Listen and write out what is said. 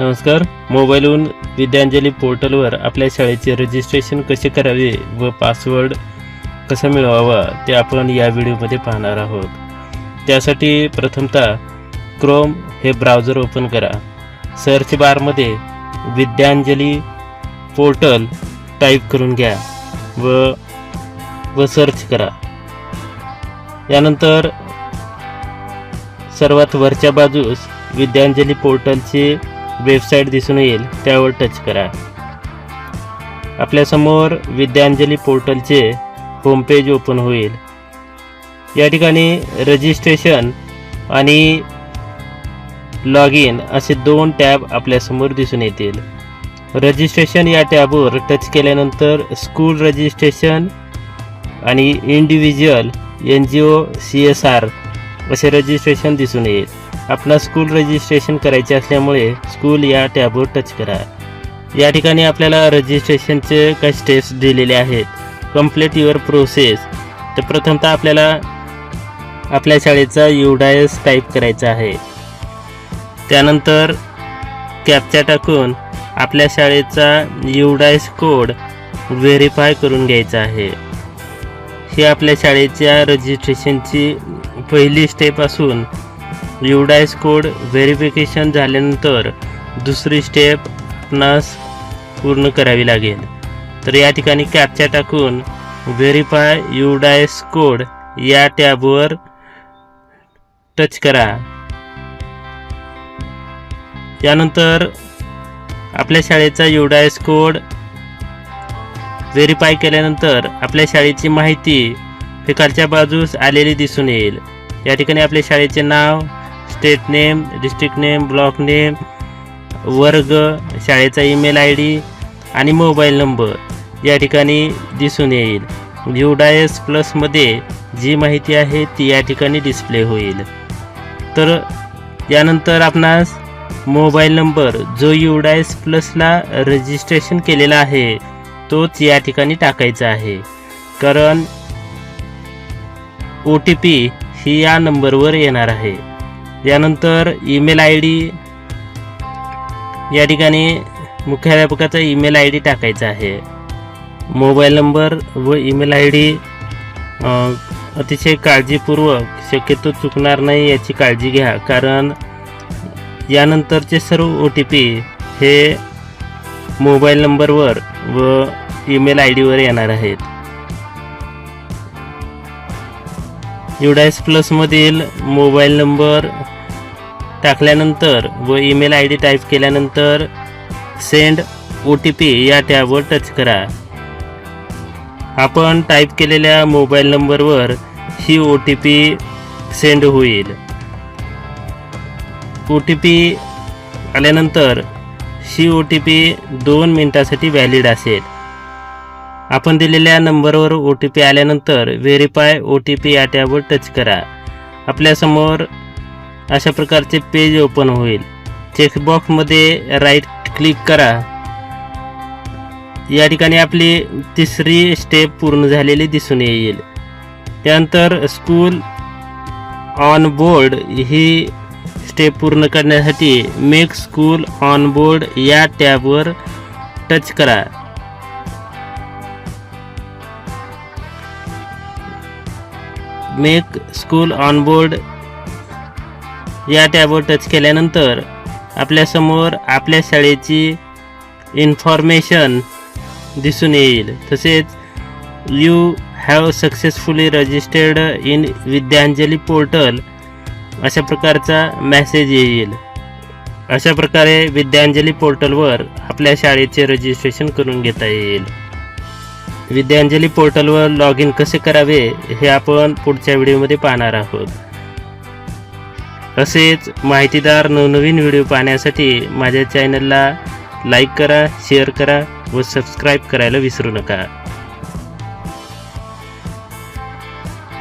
नमस्कार. मोबाईलवरून विद्यांजली पोर्टलवर आपल्या शाळेचे रजिस्ट्रेशन कसे करावे व पासवर्ड कसा मिळवावा ते आपण या व्हिडिओमध्ये पाहणार आहोत. त्यासाठी प्रथमतः क्रोम हे ब्राउझर ओपन करा. सर्च बारमध्ये विद्यांजली पोर्टल टाईप करून घ्या व व सर्च करा. यानंतर सर्वात वरच्या बाजूस विद्यांजली पोर्टलचे वेबसाईट दिसून येईल त्यावर टच करा. आपल्यासमोर विद्यांजली पोर्टलचे होमपेज ओपन होईल. या ठिकाणी रजिस्ट्रेशन आणि लॉग इन असे दोन टॅब आपल्यासमोर दिसून येतील. रजिस्ट्रेशन या टॅबवर टच केल्यानंतर स्कूल रजिस्ट्रेशन आणि individual N G O C S R असे रजिस्ट्रेशन दिसून येईल. आपला स्कूल रजिस्ट्रेशन करायचे असल्यामुळे स्कूल या टॅबवर टच करा. या ठिकाणी आपल्याला रजिस्ट्रेशनचे काही स्टेप्स दिलेले आहेत. कंप्लीट युअर प्रोसेस तर प्रथमतः आपल्याला आपल्या शाळेचा युडायस टाईप करायचा आहे. त्यानंतर कॅपचा टाकून आपल्या शाळेचा युडायस कोड व्हेरीफाय करून घ्यायचा आहे. ही आपल्या शाळेच्या रजिस्ट्रेशनची पहिली स्टेप असून युडायस कोड व्हेरिफिकेशन झाल्यानंतर दुसरी स्टेप आपणास पूर्ण करावी लागेल. तर या ठिकाणी कॅपच्या टाकून व्हेरीफाय युडायस कोड या टॅबवर टच करा. त्यानंतर आपल्या शाळेचा युडायस कोड व्हेरीफाय केल्यानंतर आपल्या शाळेची माहिती हे खालच्या बाजूस आलेली दिसून येईल. या ठिकाणी आपल्या शाळेचे नाव state name district name block name वर्ग शाळेचा ईमेल आय डी आणि मोबाईल नंबर या ठिकाणी दिसून येईल. युडायस प्लसमध्ये जी माहिती आहे ती या ठिकाणी डिस्प्ले होईल. तर यानंतर आपणास मोबाईल नंबर जो युडायस प्लसला रजिस्ट्रेशन केलेला आहे तोच या ठिकाणी टाकायचा आहे. कारण ओ टी पी ही या नंबरवर येणार आहे. यानंतर ईमेल आय डी या ठिकाणी मुख्याध्यापकाचा ईमेल आय डी टाकायचा आहे. मोबाईल नंबर व ईमेल आय डी अतिशय काळजीपूर्वक शक्यतो चुकणार नाही याची काळजी घ्या. कारण यानंतरचे सर्व ओ टी पी हे मोबाईल नंबरवर व ईमेल आय डीवर येणार आहेत. युडायस प्लसमधील मोबाईल नंबर टाकल्यानंतर व ईमेल आय डी टाईप केल्यानंतर सेंड ओ टी पी या टॅबवर टच करा. आपण टाईप केलेल्या मोबाईल नंबरवर ही ओ टी पी सेंड होईल. ओ टी पी आल्यानंतर ही ओ टी पी दोन मिनटासाठी व्हॅलिड असेल. आपण दिलेल्या नंबरवर ओ टी पी आल्यानंतर व्हेरीफाय ओ टी पी या टॅबवर टच करा आपल्यासमोर अशा प्रकारचे पेज ओपन होईल. चेकबॉक्समध्ये राईट क्लिक करा. या ठिकाणी आपली तिसरी स्टेप पूर्ण झालेली दिसून येईल. त्यानंतर स्कूल ऑन बोर्ड ही स्टेप पूर्ण करण्यासाठी मेक स्कूल ऑन बोर्ड या टॅबवर टच करा. मेक स्कूल ऑन बोर्ड या टॅबवर टच केल्यानंतर आपल्यासमोर आपल्या शाळेची इन्फॉर्मेशन दिसून येईल. तसेच you have successfully registered in Vidyanjali portal अशा प्रकारचा मॅसेज येईल. अशा प्रकारे विद्यांजली पोर्टलवर आपल्या शाळेचे रजिस्ट्रेशन करून घेता येईल. विद्यांजली पोर्टलवर लॉग इन कसे करावे हे आपण पुढच्या व्हिडिओमध्ये पाहणार आहोत. तसेच माहितीदार नवनवीन व्हिडिओ पाहण्यासाठी माझ्या चॅनलला लाईक करा शेअर करा व सबस्क्राईब करायला विसरू नका.